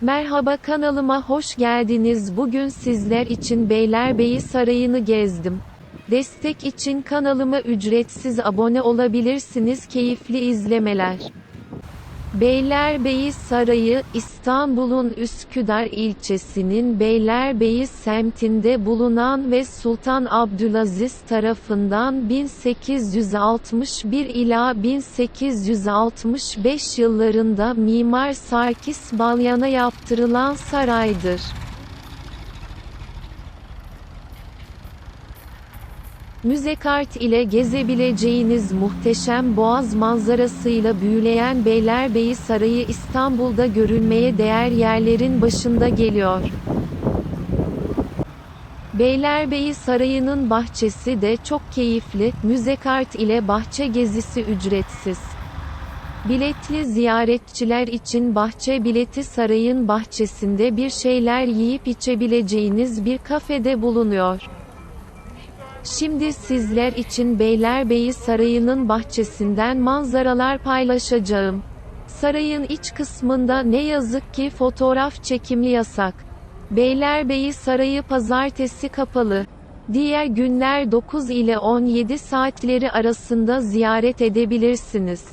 Merhaba kanalıma hoş geldiniz. Bugün sizler için Beylerbeyi Sarayı'nı gezdim. Destek için kanalıma ücretsiz abone olabilirsiniz. Keyifli izlemeler. Beylerbeyi Sarayı, İstanbul'un Üsküdar ilçesinin Beylerbeyi semtinde bulunan ve Sultan Abdülaziz tarafından 1861 ila 1865 yıllarında Mimar Sarkis Balyan'a yaptırılan saraydır. Müze kart ile gezebileceğiniz muhteşem boğaz manzarasıyla büyüleyen Beylerbeyi Sarayı İstanbul'da görülmeye değer yerlerin başında geliyor. Beylerbeyi Sarayı'nın bahçesi de çok keyifli, müze kart ile bahçe gezisi ücretsiz. Biletli ziyaretçiler için bahçe bileti sarayın bahçesinde bir şeyler yiyip içebileceğiniz bir kafede bulunuyor. Şimdi sizler için Beylerbeyi Sarayı'nın bahçesinden manzaralar paylaşacağım. Sarayın iç kısmında ne yazık ki fotoğraf çekimi yasak. Beylerbeyi Sarayı pazartesi kapalı. Diğer günler 9 ile 17 saatleri arasında ziyaret edebilirsiniz.